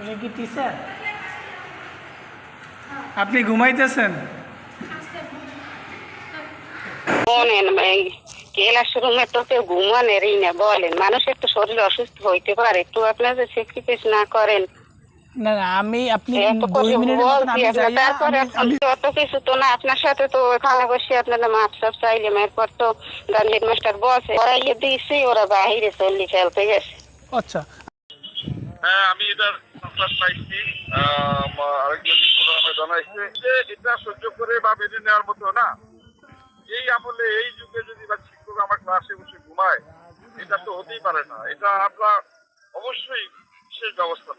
উনি কি টিচার আপনি ঘুমাইতেছেন? বলেন তো কেউ ঘুমানেরই না বলেন। শরীর অসুস্থ হইতে পারে একটু স্যাক্রিফাইস না করেন। না না আমি আপনি আপনার তারপরে অত কিছু তো না আপনার সাথে তো ওখানে বসে আপনাদের মাপ সাপ চাইলাম এরপর তো গান হেডমাস্টার বসে পড়াইয়ে দিয়েছি ওরা বাহিরে গেছে। আচ্ছা হ্যাঁ আমি এটার সংবাদ পাইছি। আরেকজন জানাইছে যে এটা সহ্য করে বা মেনে নেওয়ার মতো না। এই আমলে, এই যুগে যদি বা শিক্ষক আমার ক্লাসে বসে ঘুমায়, এটা তো হতেই পারে না। এটা আমরা অবশ্যই বিশেষ ব্যবস্থা